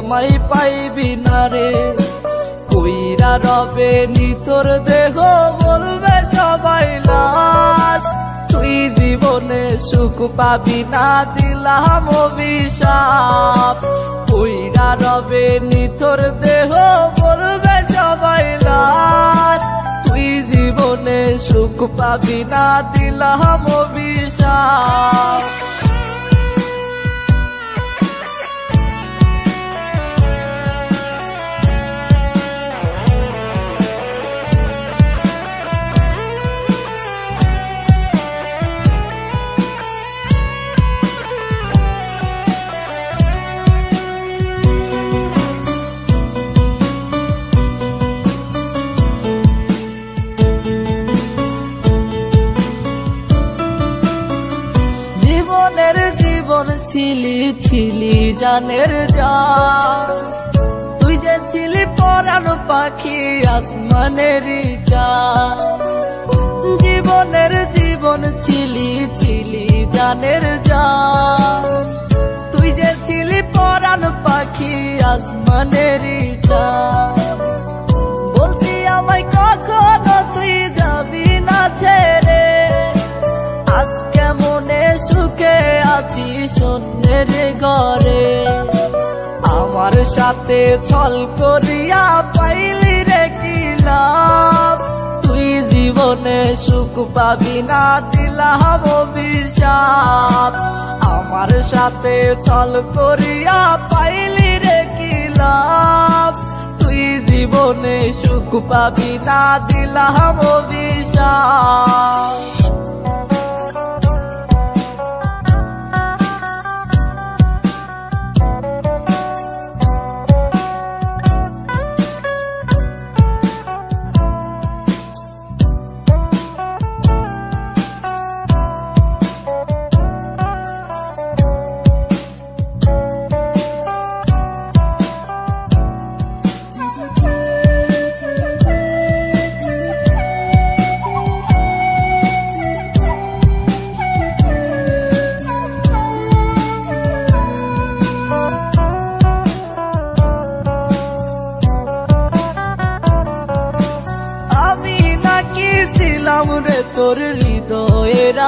আমায় পাইবি না রে। কইরা রবে নিতর দেহ, বলবে সবাই লাশ। তুই জীবনে সুখ পাবি না, দিলাম অভিশাপ। কইরা রবে নিতর দেহ, বলবে সবাই লাশ। তুই জীবনে সুখ পাবি না, দিলাম অভিশাপ। ছিলি ছিলি জানের যা তুই যে ছিলি পরানো পাখি আসমানের জীবনের জীবন ছিলি ছিলি জানের যা তুই যে ছিলি পরানো পাখি আসমানের আছি সন্ধ্যের ঘরে। আমার সাথে ছল করিয়া পাইলি রে কি লাভ? তুই জীবনে সুখ পাবি না দিলাম অভিশাপ আমার সাথে ছল করিয়া পাইলি রে কি লাভ? তুই জীবনে সুখ পাবি না দিলাম অভিশাপ রে তোর হৃদয়ের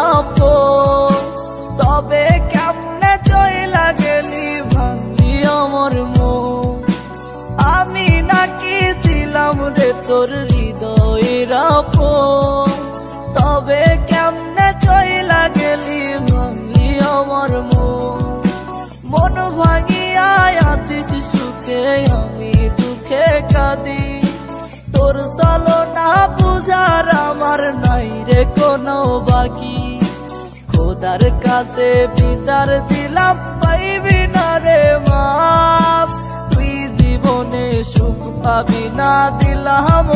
তবে কেমনে চইলা গেলি ভাঙলি আমার মন? আমি নাকি ছিলাম রে তোর হৃদয়ের তবে কেমনে চইলা গেলি ভাঙলি আমার মন? মন ভাঙিয়া আছিস সুখে, আমি দুঃখে কাঁদি। তোর চলো না আমার নাই রে কোনো বাকি। খোদার কাছে বিচার দিলাম, পাইবি না রে মাপ। তুই জীবনে সুখ পাবি না, দিলাম